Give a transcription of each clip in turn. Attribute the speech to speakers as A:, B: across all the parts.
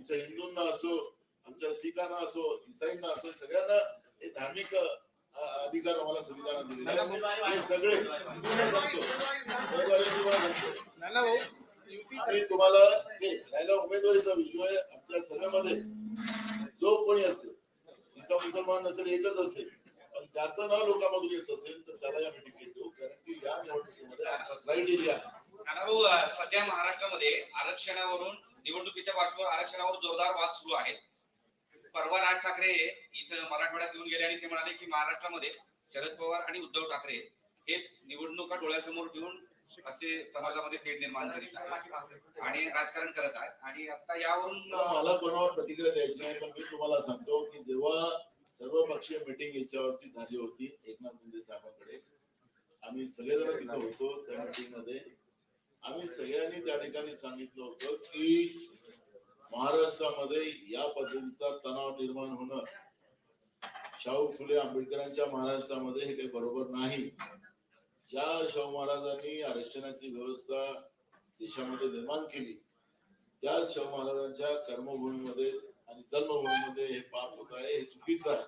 A: आमच्या हिंदूंना असो आमच्या सिखांना असो इसाईंना असो सगळ्यांना हे धार्मिक अधिकार आम्हाला संविधानात दिलेले आहेत. हे सगळे तुम्हाला सांगतो. सांगतो.
B: नाना भाऊ युती
A: आणि तुम्हाला हे राहिला उमेदवारीचा विषय आपल्या सगळ्यामध्ये जो कोणी असेल इथं मुसलमान नसेल एकच असेल पण त्याचं नाव लोकांमधून येत असेल तर त्याला या मिटिंग देऊ कारण की या निवडणुकीमध्ये आमचा क्रायटेरिया
C: सध्या महाराष्ट्रामध्ये आरक्षणावरून निवडणुकीच्या पार्श्वभूमीवर आरक्षणावर जोरदार वाद सुरू आहे परवा राज ठाकरे इथं मराठवाड्यात येऊन गेले आणि ते म्हणाले की महाराष्ट्रामध्ये शरद पवार आणि उद्धव ठाकरे हेच निवडणुका डोळ्यासमोर ठेवून असे समाजामध्ये तेढ निर्माण करीत आहेत आणि राजकारण करत आहेत. आणि आता यावरून
A: मला कोणावर प्रतिक्रिया द्यायची नाही पण मी तुम्हाला सांगतो की जेव्हा सर्व पक्षीय मिटिंग याच्यावरची झाली होती एकनाथ शिंदे साहेबांकडे आम्ही सगळेजण तिथे होतो त्या मिटिंगमध्ये आम्ही सगळ्यांनी त्या ठिकाणी सांगितलं होतं की महाराष्ट्रामध्ये या पद्धतीचा तणाव निर्माण होणं शाहू फुले आंबेडकरांच्या महाराष्ट्रामध्ये हे काही बरोबर नाही. ज्या शाहू महाराजांनी आरक्षणाची व्यवस्था देशामध्ये निर्माण केली त्या शाहू महाराजांच्या कर्मभूमीमध्ये आणि जन्मभूमीमध्ये हे पाप होत आहे हे चुकीचं आहे.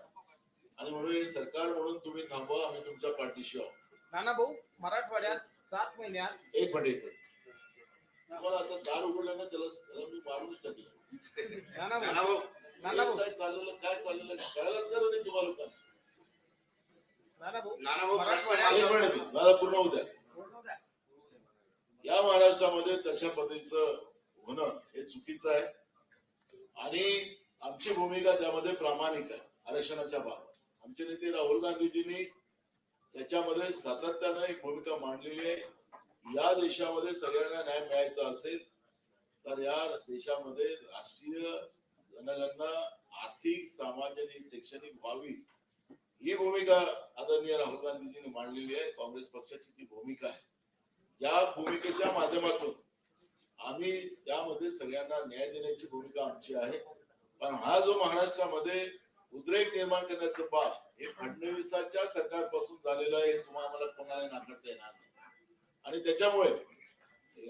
A: आणि म्हणून हे सरकार म्हणून तुम्ही थांबवा आम्ही तुमच्या पाठीशी आहोत.
B: नाना भाऊ मराठवाड्यात सात महिन्यात
A: एक मिनिट एक मिनिट. तुम्हाला आता दार उघडलं ना त्याला त्याला मी मारूनच टाकलं.
B: नाना भाऊ
D: नाना भाऊ
B: नाना भाऊ.
A: काय चाललेलं काय चाललेलं कळायलाच करू नाही तुम्हाला लोकांना
B: नाना भाऊ
D: नाना भाऊ प्रश्न
B: मराठवाड्यात
A: एक
D: माझा-
A: मिनिट मला पूर्ण होऊ द्या. या महाराष्ट्रामध्ये तशा पद्धतीचं होणं हे चुकीचं आहे. आणि आमची भूमिका त्यामध्ये प्रामाणिक आहे आरक्षणाच्या बाबत. आमचे नेते राहुल गांधीजींनी त्याच्यामध्ये सातत्यानं एक भूमिका मांडलेली आहे. या देशामध्ये सगळ्यांना न्याय मिळायचा असेल तर या देशामध्ये राष्ट्रीय जनगणना आर्थिक सामाजिक आणि शैक्षणिक व्हावी ही भूमिका आदरणीय राहुल गांधीजींनी मांडलेली आहे. काँग्रेस पक्षाची ती भूमिका आहे. या भूमिकेच्या माध्यमातून आम्ही त्यामध्ये सगळ्यांना न्याय देण्याची भूमिका आमची आहे. पण हा जो महाराष्ट्रामध्ये उद्रेक निर्माण करण्याचं पाप हे फडणवीसाच्या सरकारपासून झालेलं आहे तुम्हाला मला कोणाला नाकारता येणार नाही. आणि त्याच्यामुळे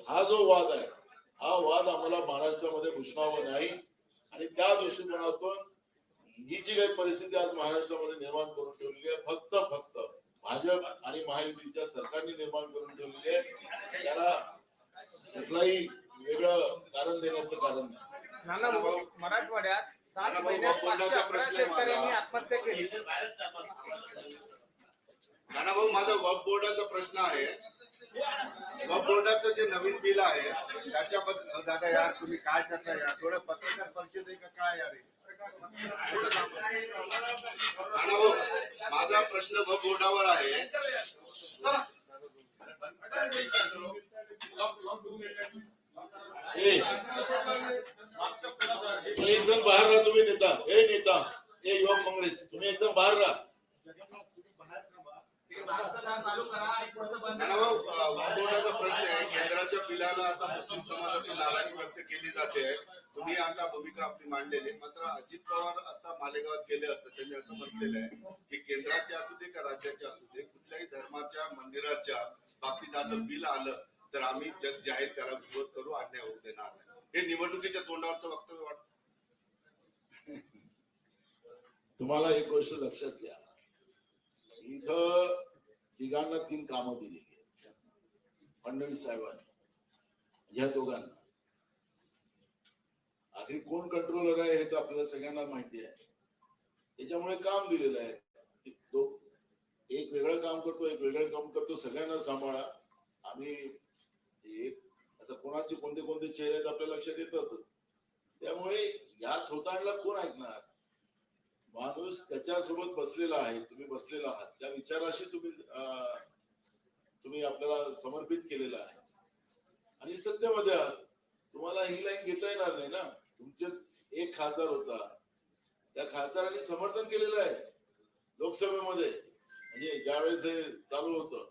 A: हा जो वाद आहे हा वाद आम्हाला महाराष्ट्रामध्ये घुसणावा नाही. आणि त्या दृष्टिकोनातून ही जी काही परिस्थिती आज महाराष्ट्रामध्ये निर्माण करून ठेवलेली आहे फक्त फक्त भाजप आणि महायुतीच्या सरकारने निर्माण करून ठेवलेली आहे त्याला कुठलाही वेगळं कारण देण्याचं कारण नाही.
B: नाना भाऊ मराठवाड्यात सात
D: नाना भाऊ,
B: महिन्यात शेतकऱ्यांनी
D: माझा?
B: आत्महत्या केली.
D: नाना भाऊ माझा वक्फ बोर्डाचा प्रश्न आहे. बोर्डाचं जे नवीन बिल आहे त्याच्याबद्दल दादा यार तुम्ही काय करता या थोडं पत्रकार परिषद आहे का काय यार नाना भाऊ माझा प्रश्न बोर्डावर आहे.
A: तुम्ही एक जण बाहेर राहा तुम्ही नेता. हे नेता. ए युवक काँग्रेस तुम्ही एकदम बाहेर राहा.
D: प्रश्न आहे. केंद्राच्या बिलाला आता मुस्लिम समाजातून नाराजी व्यक्त केली जाते तुम्ही आता भूमिका आपली मांडलेली. मात्र अजित पवार आता मालेगावात गेले असते. त्यांनी असं म्हटलेलं आहे की केंद्राचे असू दे का राज्याचे असू दे कुठल्याही धर्माच्या मंदिराच्या बाबतीत असं बिल आलं तर आम्ही जग जाहीर करा विरोध करू अन्याय होऊ देणार नाही. हे निवडणुकीच्या तोंडावरचं वक्तव्य वाटतं.
A: तुम्हाला एक गोष्ट लक्षात घ्या. इथं तिघांना तीन कामं दिलेली आहेत. फडणवीस साहेबांनी ह्या दोघांना. आखरी कोण कंट्रोलर आहे हे तर आपल्याला सगळ्यांना माहिती आहे. त्याच्यामुळे काम दिलेलं आहे. तो एक वेगळं काम करतो एक वेगळं काम करतो सगळ्यांना सांभाळा. आम्ही एक आता कोणाचे कोणते कोणते चेहरे आहेत आपल्या लक्षात येतातच त्यामुळे या थोतांडला कोण ऐकणार? माणूस त्याच्यासोबत बसलेला आहे तुम्ही बसलेला आहात. त्या विचाराशी तुम्ही तुम्ही आपल्याला समर्पित केलेला आहे. आणि सत्तेमध्ये तुम्हाला ही लाईन घेता येणार नाही ना? तुमचे एक खासदार होता. त्या खासदारांनी समर्थन केलेलं आहे लोकसभेमध्ये. म्हणजे ज्यावेळेस हे चालू होतं.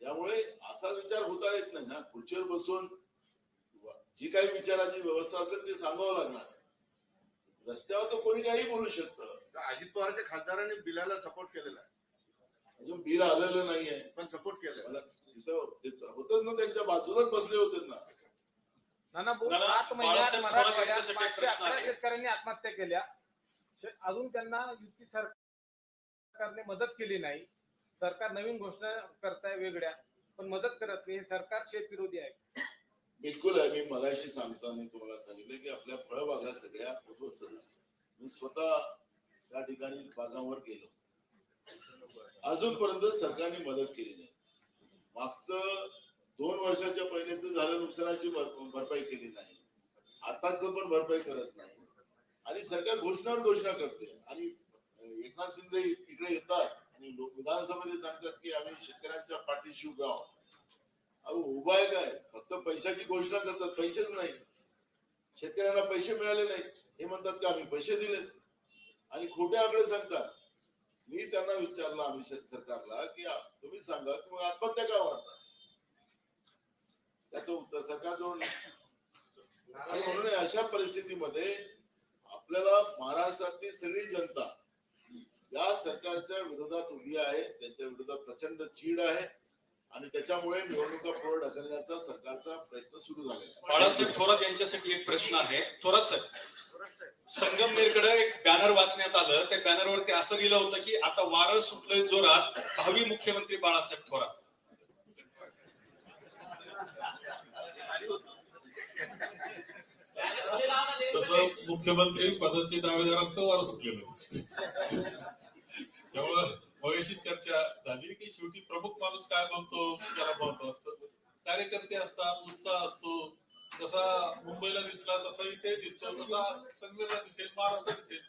A: त्यामुळे असा विचार होता येत नाही ना? खुर्चीवर बसून जी काही विचाराची व्यवस्था असेल ती सांगावं लागणार. रस्त्यावर तर कोणी काही बोलू शकतं.
D: तर अजित पवारच्या खासदारांनी बिलाला सपोर्ट केलेला आहे.
A: अजून बिल आलेलं नाहीये.
D: पण सपोर्ट
A: तिथं तेच होतच ना त्यांच्या बाजूलाच बसले होते ना.
B: नाना भाऊ
E: नाना,
B: सात महिन्यात
E: बाळासाहेब थोरात
B: मराठवाड्यात
E: यांच्यासाठी एक
B: पाचशे
E: प्रश्न
B: अकरा
E: आहे.
B: शेतकऱ्यांनी आत्महत्या केल्या. शे- अजून त्यांना युती सरकारने मदत केली नाही. सरकार नवीन घोषणा करताय वेगळ्या पण मदत करत नाही. हे सरकार शेतविरोधी आहे.
A: बिलकुल आहे मी मगाशी सांगताना तुम्हाला सांगितलं की आपल्या फळबागा सगळ्या उद्ध्वस्त झाल्या. मी स्वतः त्या ठिकाणी बागांवर गेलो. अजूनपर्यंत सरकारने मदत केली नाही. मागचं दोन वर्षाच्या पहिलेच झालं नुकसानाची भर- भरपाई केली नाही. आताच पण भरपाई करत नाही. आणि सरकार घोषणावर घोषणा करते. आणि एकनाथ शिंदे इकडे येतात आणि लोक विधानसभेमध्ये सांगतात की आम्ही शेतकऱ्यांच्या पाठीशी उभा आहोत. उभा आहे काय? फक्त पैशाची घोषणा करतात पैसेच नाही. शेतकऱ्यांना पैसे मिळाले नाही हे म्हणतात की आम्ही पैसे दिले आणि खोटे आकडे सांगतात. मी त्यांना विचारलं आम्ही सरकारला की तुम्ही सांगा की मग आत्महत्या का वाढतात? त्याचं उत्तर सरकारजवळ आणि म्हणून अशा परिस्थितीमध्ये आपल्याला महाराष्ट्रातली सगळी जनता या सरकारच्या विरोधात उभी आहे त्यांच्या विरोधात प्रचंड चीड आहे. आणि त्याच्यामुळे निवडणुका पुढे ढकलण्याचा सरकारचा प्रयत्न सुरू झालेला
E: बाळासाहेब थोरात यांच्यासाठी एक प्रश्न आहे. थोरात साहेब संगमनेरकडे एक बॅनर वाचण्यात आलं. त्या बॅनरवरती असं लिहिलं होतं की आता वारं सुटलंय जोरात भावी मुख्यमंत्री बाळासाहेब थोरात.
F: तसं मुख्यमंत्री पदाचे दावेदारांचं वारं सुटलेलं मगाशी चर्चा झाली की शेवटी प्रमुख माणूस काय म्हणतो? त्याला महत्त्व असतं. कार्यकर्ते असतात उत्साह असतो. जसा मुंबईला दिसला तसा इथे दिसतो. तसा संघाला दिसेल महाराष्ट्र दिसेल.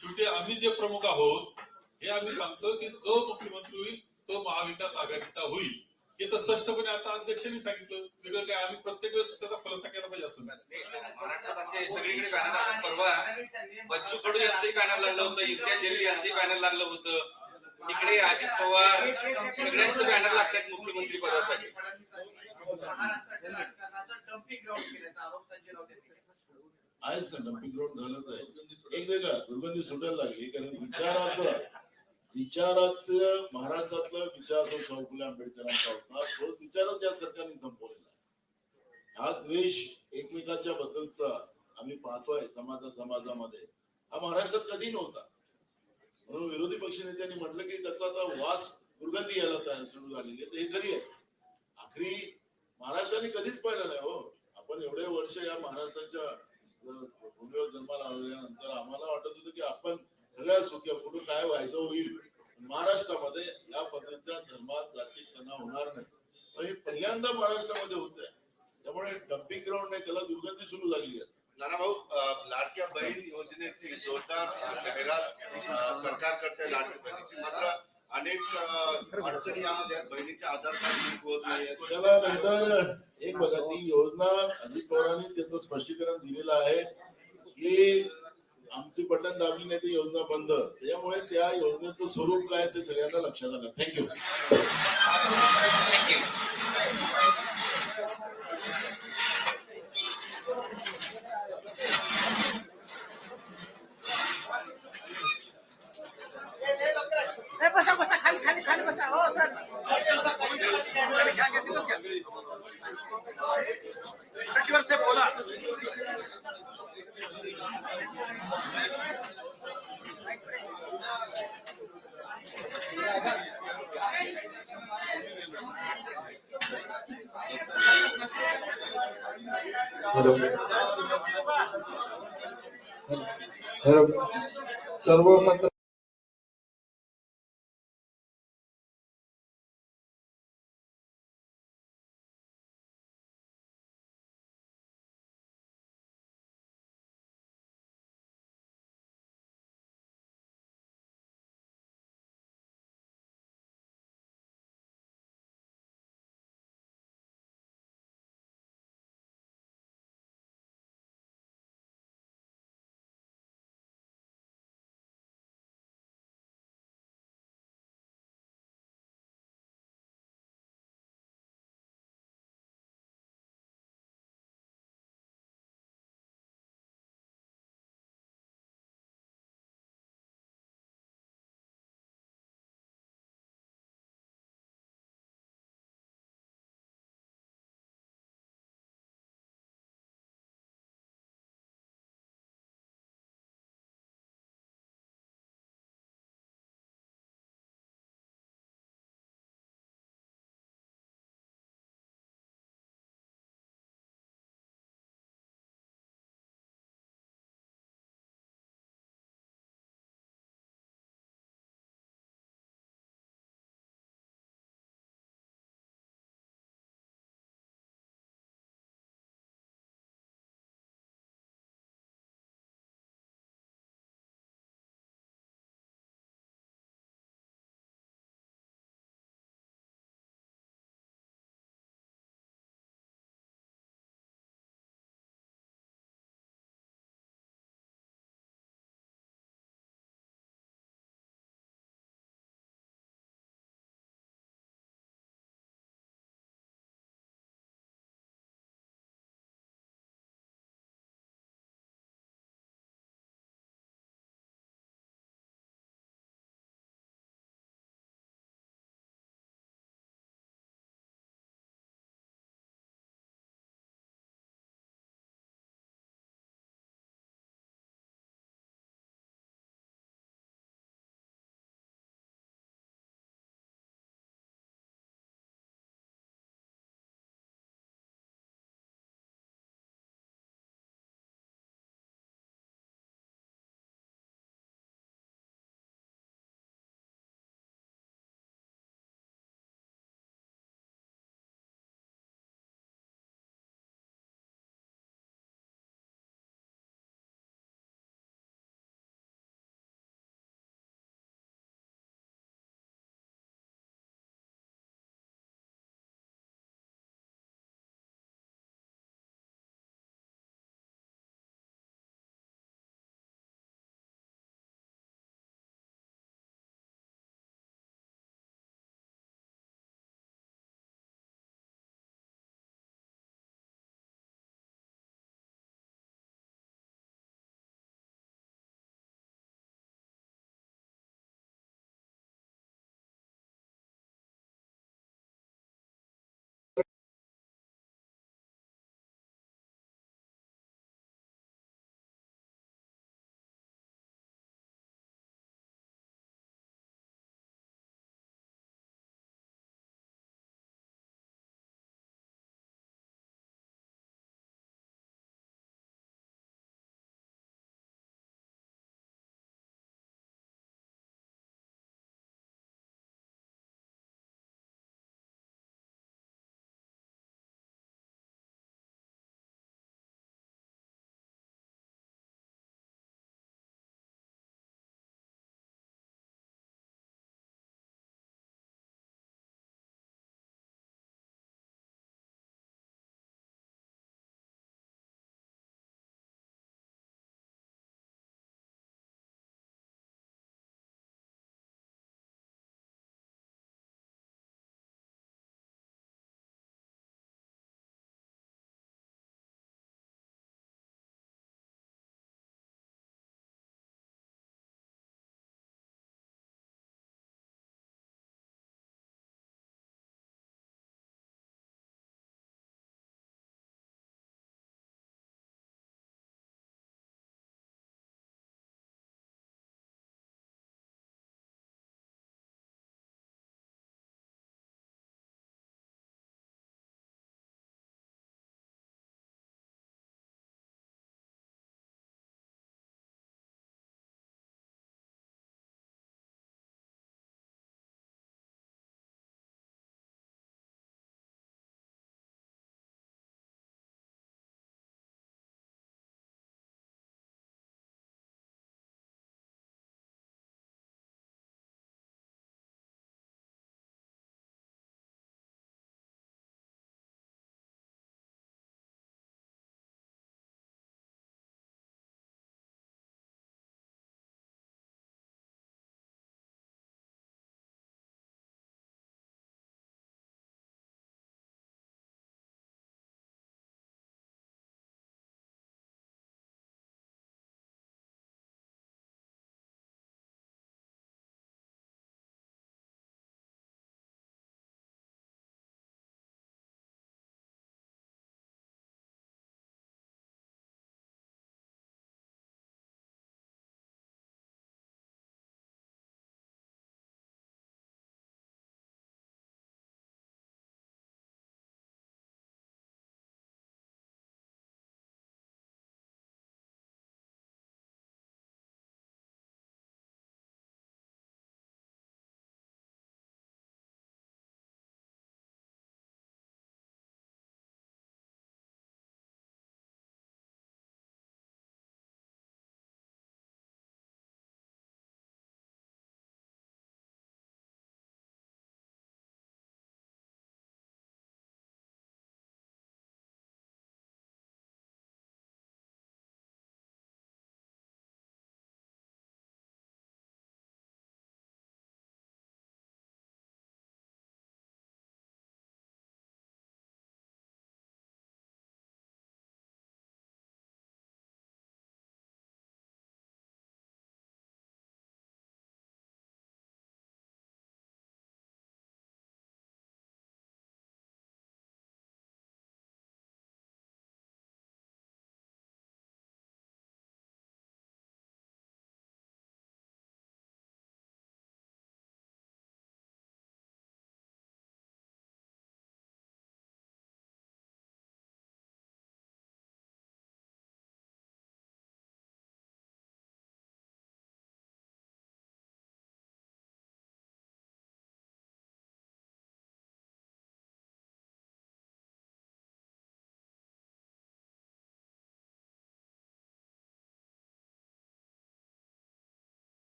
F: शेवटी आम्ही जे प्रमुख आहोत हे आम्ही सांगतो की जो मुख्यमंत्री होईल तो महाविकास आघाडीचा होईल. हे तर स्पष्टपणे आता अध्यक्षांनी सांगितलं. वेगळं काय आम्ही प्रत्येक वेळेस त्याचा खुलासा केला पाहिजे असं नाही.
C: महाराष्ट्रात असे सगळीकडे बॅनर परवा बच्चू कडू यांचंही बॅनर लागलं होतं इम्तियाज जलील यांचंही बॅनर लागलं होतं. तिकडे अजित पवार सगळ्यांचे बॅनर लागतात मुख्यमंत्री पदासाठी.
A: आहेच ना डम्पिंग ग्राउंड झालंच आहे. एक का दुर्गंधी सुटायला लागली कारण विचाराचं विचाराचं महाराष्ट्रातलं विचार जो शाहू फुले आंबेडकरांचा होता तो विचारच या सरकारने संपवलेला हा द्वेष एकमेकांच्या बद्दलचा आम्ही पाहतोय समाजा समाजामध्ये हा महाराष्ट्रात कधी नव्हता. म्हणून विरोधी पक्षनेत्यांनी म्हटलं की त्याचा आता वास दुर्गंधी यायला तयार सुरू झालेली आहे. हे खरी आहे. आखरी महाराष्ट्राने कधीच पाहिलं नाही हो. आपण एवढे वर्ष या महाराष्ट्राच्या भूमीवर जन्माला आल्यानंतर आम्हाला वाटत होतं की आपण सगळ्या सुख्या कुठं काय व्हायचं होईल. महाराष्ट्रामध्ये या पद्धतीच्या धर्मात जातीत त्यांना होणार नाही. पण हे पहिल्यांदा महाराष्ट्रामध्ये होत आहे त्यामुळे डम्पिंग ग्राउंड नाही त्याला दुर्गंधी सुरू झालेली आहे.
D: नाना भाऊ लाडक्या बहीण योजनेची जोरदार जाहिरात सरकार करते लाडकी बहिणीची. मात्र अनेक अडचणी यामध्ये आहेत. बहिणीचे आधार कार्ड होत
A: एक बघा ती योजना अजित पवारांनी त्याचं स्पष्टीकरण दिलेलं आहे की आमची बटन दाबली नाही ती योजना बंद. त्यामुळे त्या योजनेचं स्वरूप काय ते सगळ्यांना लक्षात आलं. थँक्यू
G: बसा बसा खाली खाली खाली बसा. हो सर. साहेब बोला.
H: हॅलो. हॅलो. सर्व मत